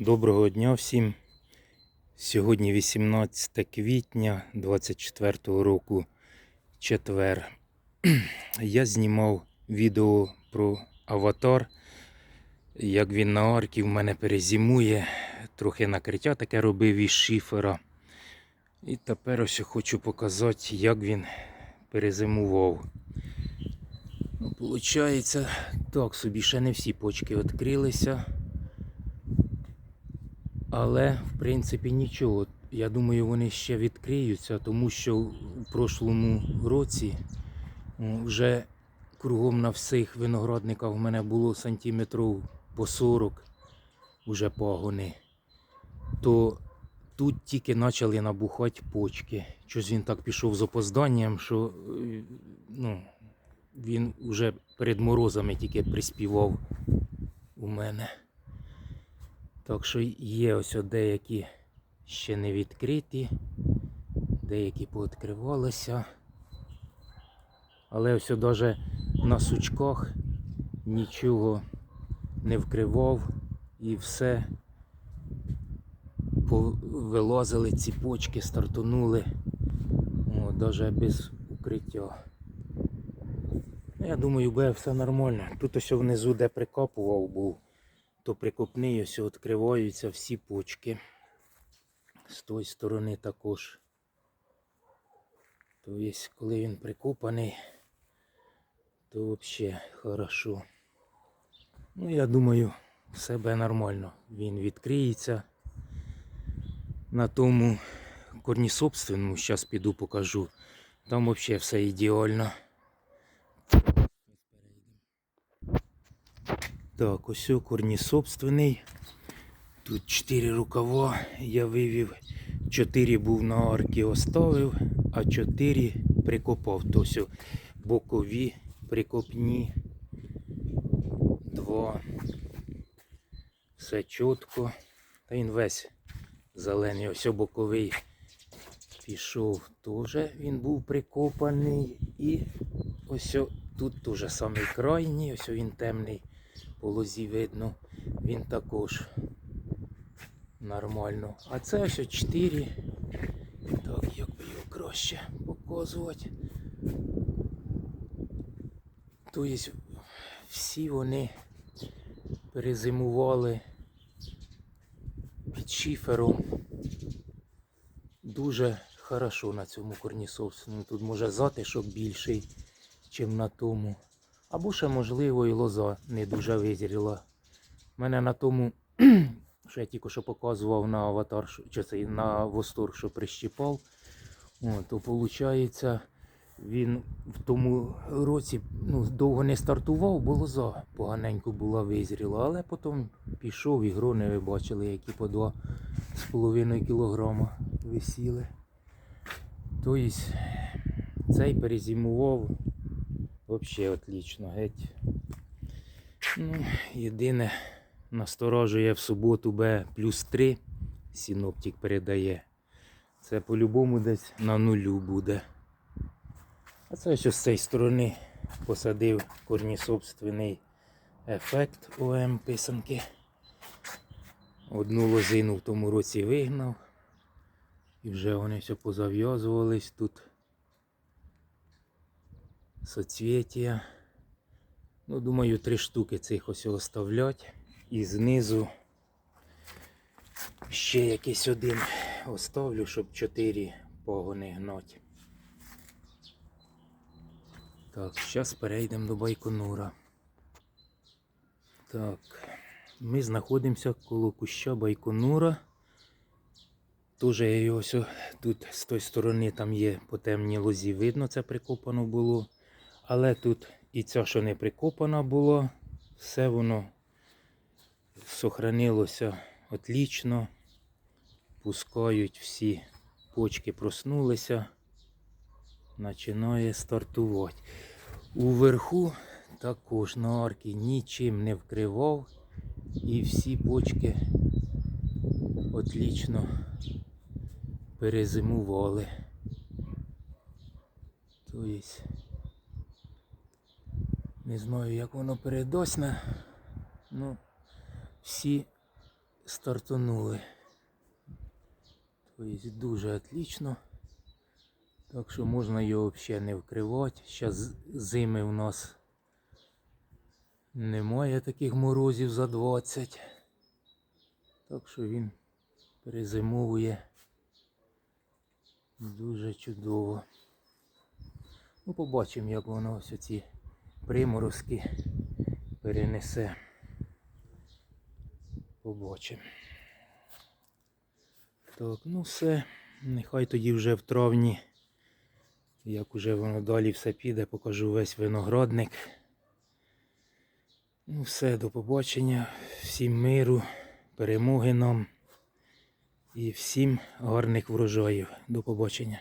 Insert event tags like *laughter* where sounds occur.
Доброго дня всім. Сьогодні 18 квітня 24 року четвер. *clears throat* Я знімав відео про аватар, як він на аркі в мене перезимує. Трохи накриття таке робив із шифера. І тепер ось хочу показати, як він перезимував. Ну, Получається, так собі ще не всі почки відкрилися. Але, в принципі, нічого. Я думаю, вони ще відкриються, тому що у прошлому році вже кругом на всіх виноградниках в мене було сантиметрів по 40 уже пагони. То тут тільки почали набухати почки. Щось він так пішов з опозданням, що е, ну, він вже перед морозами тільки приспівав у мене. Так що є ось деякі ще не відкриті, деякі пооткривалися. Але ось навіть на сучках нічого не вкривав і все вилазили ці почки, стартонули. О, навіть без укриття. Я думаю, буде все нормально. Тут ось внизу, де прикопував був то прикопний ось відкриваються всі почки. З тої сторони також. Тобто, коли він прикопаний, то взагалі хорошо. Ну, я думаю, все буде нормально. Він відкриється. На тому корнісобственному, зараз піду покажу. Там взагалі все ідеально. Так, ось о, корні собственний. Тут 4 рукава я вивів. 4 був на арки оставив, а 4 прикопав. То ось о, бокові прикопні. Два. Все чітко. Та він весь зелений. Ось боковий пішов теж. Він був прикопаний. І ось тут теж самий крайній, ось він темний по лозі видно, він також нормально. А це ось 4. Так, як би його краще показувати. Тобто всі вони перезимували під шифером. Дуже хорошо на цьому корнісовсному. Тут може затишок більший, ніж на тому. Або ще, можливо, і лоза не дуже визріла. У мене на тому, *clears throat* що я тільки що показував на аватар, чи це на восторг, що прищіпав, то виходить, він в тому році ну, довго не стартував, бо лоза поганенько була визріла, але потім пішов і грони ви бачили, які по 2,5 кг висіли. Тобто цей перезимував Взагалі отлично, геть. Ну, єдине, насторожує в суботу Б плюс 3, синоптик передає. Це по-любому десь на нулю буде. А це ще з цієї сторони посадив корнісобственний ефект ОМ писанки. Одну лозину в тому році вигнав. І вже вони все позав'язувались тут соцвітія. Ну, думаю, три штуки цих ось оставлять. І знизу ще якийсь один оставлю, щоб чотири погони гнать. Так, зараз перейдемо до Байконура. Так, ми знаходимося коло куща Байконура. Тоже я його тут з тої сторони там є по темній лозі, видно, це прикопано було. Але тут і ця, що не прикопана була, все воно сохранилося отлічно. Пускають всі почки проснулися, починає стартувати. Уверху також на арки нічим не вкривав і всі почки отлічно перезимували. Тобто не знаю, як воно передосне. Ну, всі стартанули. Тобто дуже отлично. Так що можна його взагалі не вкривати. Зараз зими у нас немає таких морозів за 20. Так що він перезимовує дуже чудово. Ну, побачимо, як воно ось ці приморозки перенесе. Побачимо. Так, ну все. Нехай тоді вже в травні, як уже воно далі все піде, покажу весь виноградник. Ну все, до побачення. Всім миру, перемоги нам і всім гарних врожаїв. До побачення.